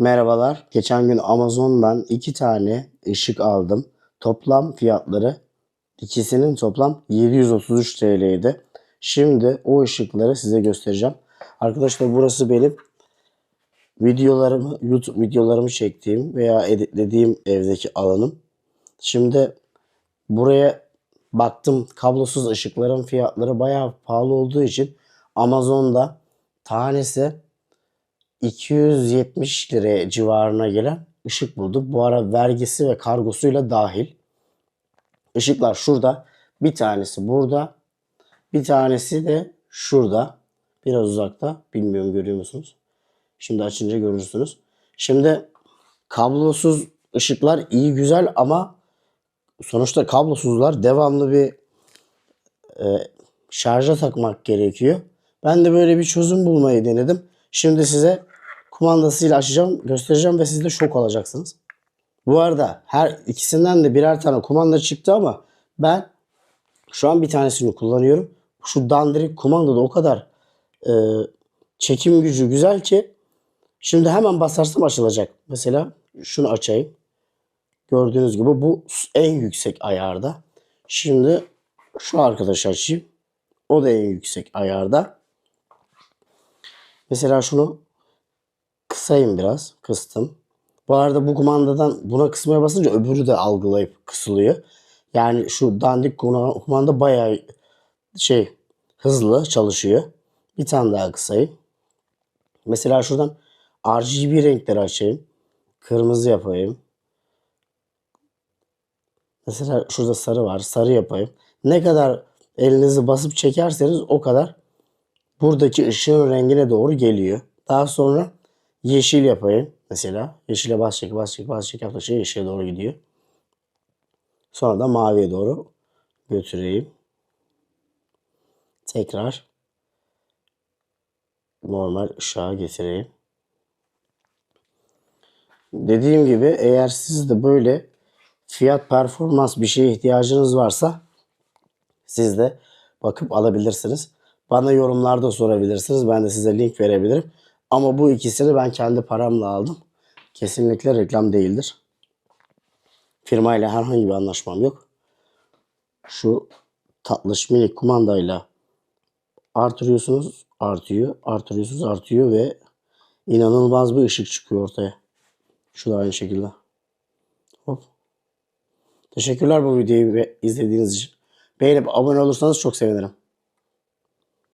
Merhabalar. Geçen gün Amazon'dan iki tane ışık aldım. Toplam fiyatları ikisinin toplam 733 TL'ydi. Şimdi o ışıkları size göstereceğim. Arkadaşlar burası benim videolarımı, YouTube videolarımı çektiğim veya editlediğim evdeki alanım. Şimdi buraya baktım kablosuz ışıkların fiyatları bayağı pahalı olduğu için Amazon'da tanesi 270 liraya civarına gelen ışık bulduk. Bu ara vergisi ve kargosuyla dahil. Işıklar şurada. Bir tanesi burada. Bir tanesi de şurada. Biraz uzakta. Bilmiyorum görüyor musunuz? Şimdi açınca görürsünüz. Şimdi kablosuz ışıklar iyi güzel ama sonuçta kablosuzlar devamlı bir e, şarja takmak gerekiyor. Ben de böyle bir çözüm bulmayı denedim. Şimdi size kumandasıyla açacağım, göstereceğim ve siz de şok olacaksınız. Bu arada her ikisinden de birer tane kumanda çıktı ama ben şu an bir tanesini kullanıyorum. Şu dandirik kumanda da o kadar e, çekim gücü güzel ki şimdi hemen basarsam açılacak. Mesela şunu açayım. Gördüğünüz gibi bu en yüksek ayarda. Şimdi şu arkadaşı açayım. O da en yüksek ayarda. Mesela şunu kısayım biraz. Kıstım. Bu arada bu kumandadan buna kısmaya basınca öbürü de algılayıp kısılıyor. Yani şu dandik kuma- kumanda bayağı şey hızlı çalışıyor. Bir tane daha kısayım. Mesela şuradan RGB renkleri açayım. Kırmızı yapayım. Mesela şurada sarı var. Sarı yapayım. Ne kadar elinizi basıp çekerseniz o kadar buradaki ışığın rengine doğru geliyor. Daha sonra yeşil yapayım. Mesela yeşile bas çek bas çek bas yeşile doğru gidiyor. Sonra da maviye doğru götüreyim. Tekrar normal ışığa getireyim. Dediğim gibi eğer siz de böyle fiyat performans bir şeye ihtiyacınız varsa siz de bakıp alabilirsiniz. Bana yorumlarda sorabilirsiniz. Ben de size link verebilirim. Ama bu ikisini ben kendi paramla aldım. Kesinlikle reklam değildir. Firmayla herhangi bir anlaşmam yok. Şu tatlış minik kumandayla artırıyorsunuz, artıyor, artırıyorsunuz, artıyor ve inanılmaz bir ışık çıkıyor ortaya. Şu da aynı şekilde. Hop. Teşekkürler bu videoyu izlediğiniz için. Beğenip abone olursanız çok sevinirim.